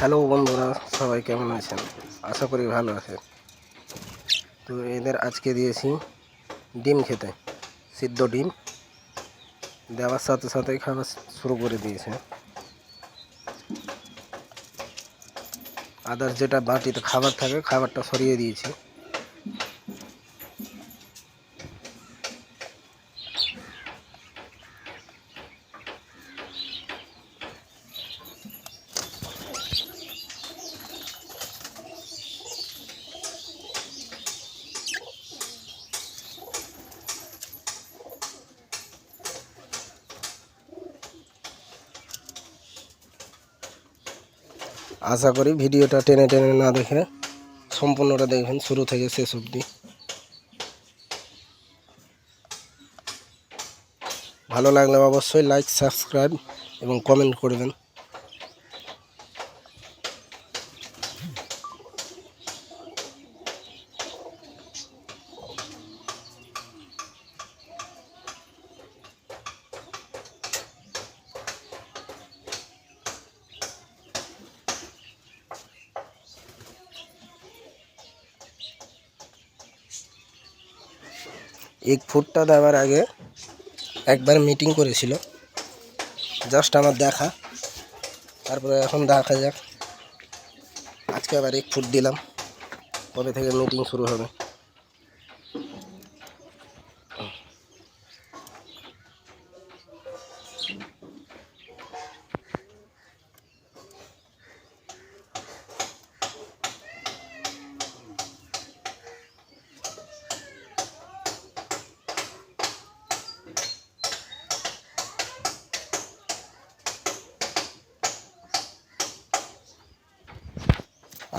Hello বন্ধুরা, সবাই কেমন আছেন? আশা করি ভালো আছেন। তো এদের আজকে দিয়েছি ডিম খেতে, সিদ্ধ ডিম। দেওয়ার সাথে সাথে খাওয়া শুরু করে দিয়েছে। আদার যেটা বাটিতে খাবার থাকে, খাবারটা সরিয়ে দিয়েছি। আশা করি ভিডিওটা টেনে টেনে না দেখে সম্পূর্ণটা দেখবেন শুরু থেকে শেষ অবধি। ভালো লাগলে অবশ্যই লাইক সাবস্ক্রাইব এবং কমেন্ট করবেন। এক ফুটটা দেওয়ার আগে একবার মিটিং করেছিল। জাস্ট আমার দেখা। তারপরে এখন দেখা যাক। আজকে আবার এক ফুট দিলাম। কবে থেকে মিটিং শুরু হবে?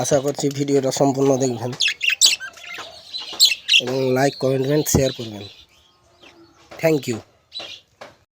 আশা করছি ভিডিওটা সম্পূর্ণ দেখবেন এবং লাইক কমেন্টমেন্ট শেয়ার করবেন। Thank you